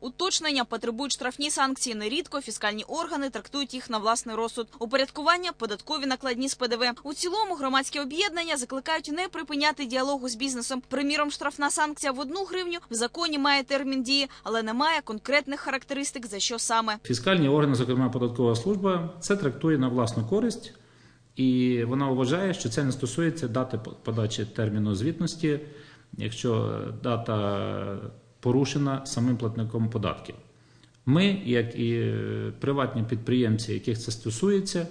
Уточнення потребують штрафні санкції. Нерідко фіскальні органи трактують їх на власний розсуд. Упорядкування податкові накладні з ПДВ. У цілому громадські об'єднання закликають не припиняти діалогу з бізнесом. Приміром, штрафна санкція в одну гривню в законі має термін дії, але не має конкретних характеристик за що саме. Фіскальні органи, зокрема податкова служба, це трактує на власну користь, і вона вважає, що це не стосується дати подачі терміну звітності, якщо дата порушена самим платником податків. Ми, як і е, приватні підприємці, яких це стосується,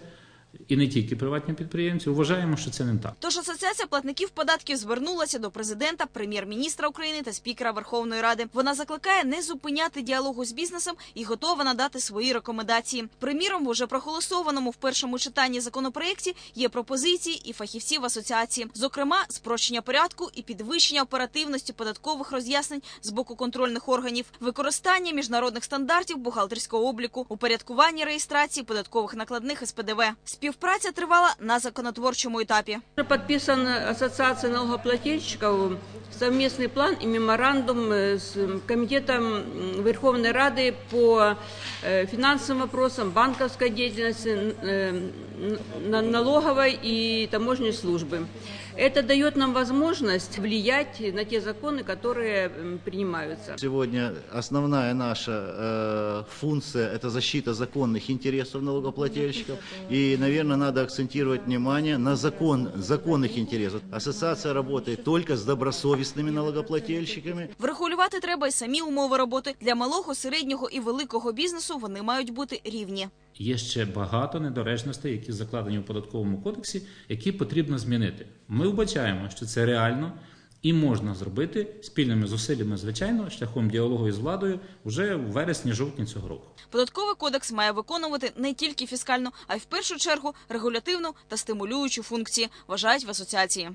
і не тільки приватні підприємці, вважаємо, що це не так. Тож асоціація платників податків звернулася до президента, прем'єр-міністра України та спікера Верховної Ради. Вона закликає не зупиняти діалогу з бізнесом і готова надати свої рекомендації. Приміром, в уже проголосованому в першому читанні законопроєкті є пропозиції і фахівців асоціації, зокрема, спрощення порядку і підвищення оперативності податкових роз'яснень з боку контрольних органів, використання міжнародних стандартів бухгалтерського обліку, упорядкування реєстрації податкових накладних із ПДВ. Співпраця тривала на законотворчому етапі. Підписана асоціація налогоплательщиків совместний план і меморандум з комітетом Верховної Ради по фінансовим вопросам, банківської діяльності, налогової і таможній служби. Це дає нам можливість впливати на ті закони, які приймаються. Сьогодні основна наша функція це защита законних інтересів налогоплательщиків. і наверное, надо акцентировать внимание на закон, законных интересах. Ассоциация работает только с добросовестными налогоплательщиками. Врегулювати треба й самі умови роботи для малого, середнього і великого бізнесу. Вони мають бути рівні. Є ще багато недоречностей, які закладені у податковому кодексі, які потрібно змінити. Ми вбачаємо, що це реально і можна зробити спільними зусиллями, звичайно, шляхом діалогу із владою вже у вересні-жовтні цього року. Податковий кодекс має виконувати не тільки фіскальну, а й в першу чергу регулятивну та стимулюючу функції, вважають в асоціації.